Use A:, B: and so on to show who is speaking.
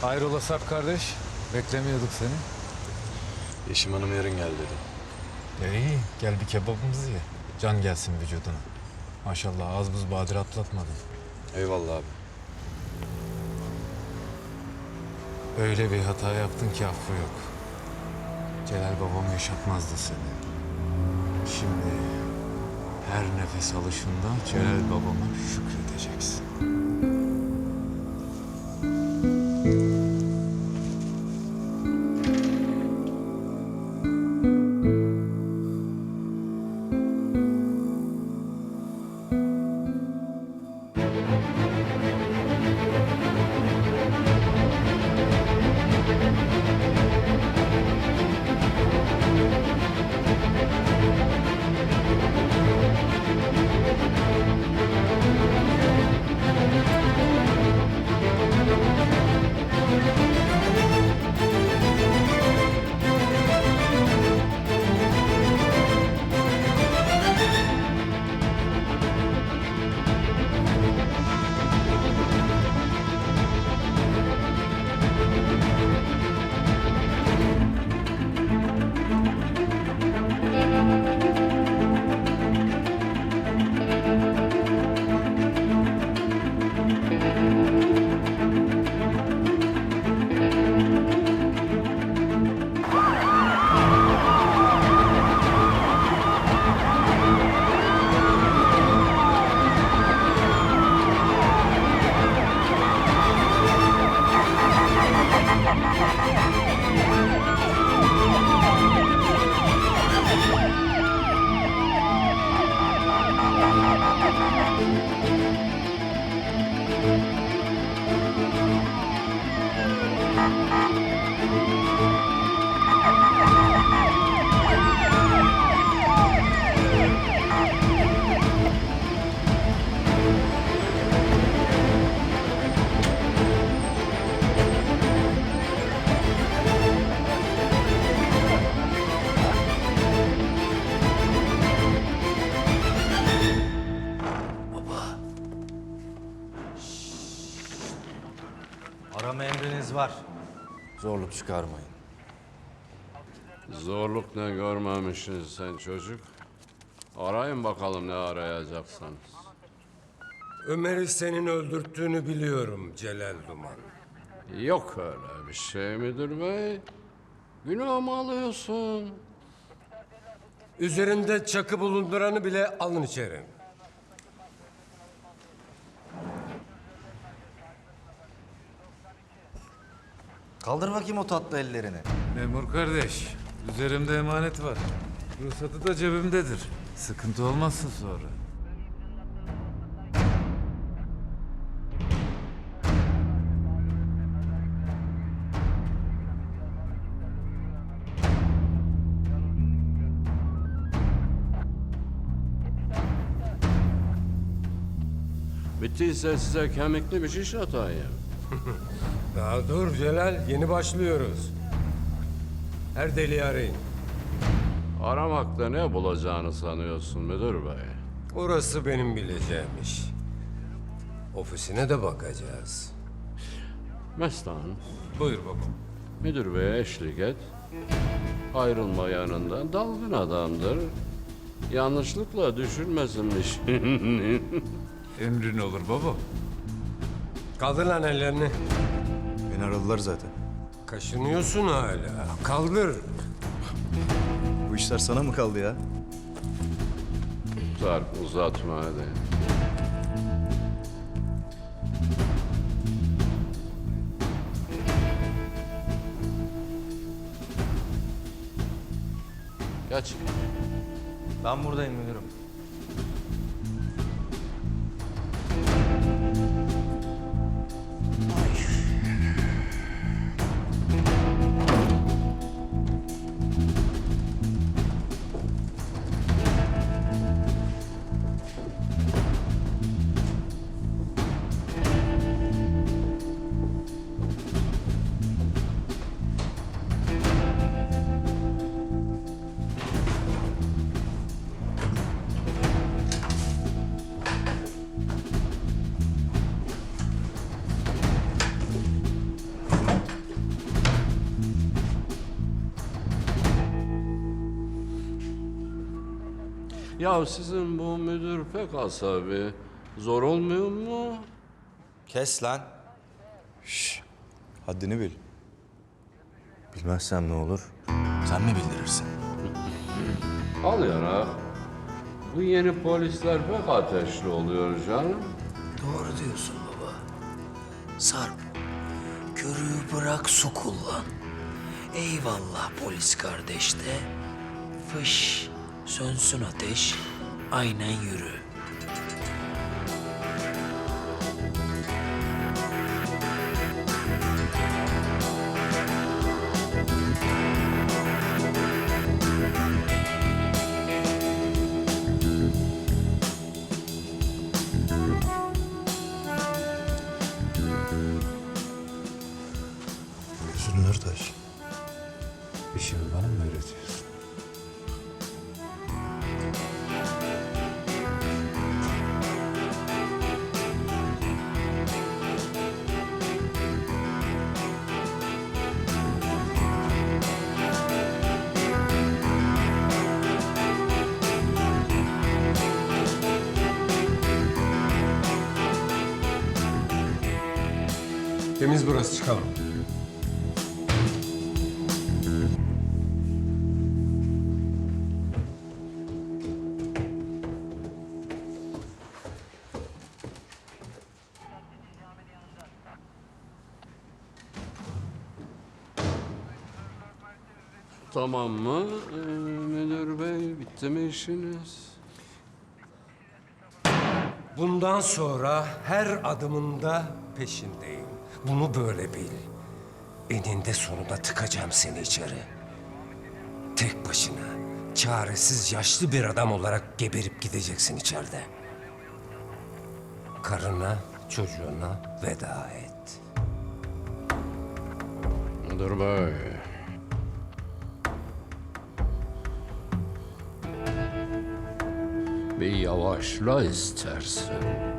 A: Hayrola Sarp kardeş? Beklemiyorduk seni.
B: Yeşim Hanım yarın gel dedi.
A: E iyi, gel bir kebabımızı ye. Can gelsin vücuduna. Maşallah az buz badire atlatmadın.
B: Eyvallah abi.
A: Öyle bir hata yaptın ki affı yok. Celal babam yaşatmazdı seni. Şimdi her nefes alışında Celal babama şükredeceksin.
C: Arama emriniz var.
B: Zorluk çıkarmayın.
D: Zorluk ne görmemişsin sen çocuk. Arayın bakalım ne arayacaksanız.
E: Ömer'i senin öldürttüğünü biliyorum Celal Duman.
D: Yok öyle bir şey müdür bey. Günah mı alıyorsun?
E: Üzerinde çakı bulunduranı bile alın içeri.
C: Kaldır bakayım o tatlı ellerini.
A: Memur kardeş, üzerimde emanet var. Ruhsatı da cebimdedir. Sıkıntı olmazsın sonra.
D: Bittiyse size kemikli bir şiş atayım.
E: Daha dur Celal, yeni başlıyoruz. Her deliği arayın.
D: Aramakta ne bulacağını sanıyorsun müdür bey?
E: Orası benim bileceğim iş. Ofisine de bakacağız.
D: Mestan,
A: Buyur babam.
D: müdür beye eşlik et. Ayrılma yanında dalgın adamdır. Yanlışlıkla düşürmesinmiş.
A: Emrin olur baba.
E: Kaldır lan ellerini.
B: Beni aradılar zaten.
E: Kaşınıyorsun hala. Kaldır.
B: Bu işler sana mı kaldı ya?
D: Sarp uzatma hadi. Geç.
C: Ben buradayım müdürüm.
D: Ya sizin bu müdür pek asabi. Zor olmuyor mu?
C: Kes lan.
B: Haddini bil. Bilmezsem ne olur?
C: Sen mi bildirirsin?
D: Al yarak. Bu yeni polisler pek ateşli oluyor canım.
F: Doğru diyorsun baba. Sarp, körüğü bırak su kullan. Eyvallah polis kardeş de. Fış, sönsün ateş, aynen yürü.
E: Temiz burası çıkalım.
D: Tamam mı ee, müdür bey? Bitti mi işiniz?
E: Bundan sonra her adımında peşindeyim. Bunu böyle bil. Eninde sonunda tıkacağım seni içeri. Tek başına, çaresiz yaşlı bir adam olarak geberip gideceksin içeride. Karına, çocuğuna veda et.
D: Müdür bey. Bir yavaşla istersen.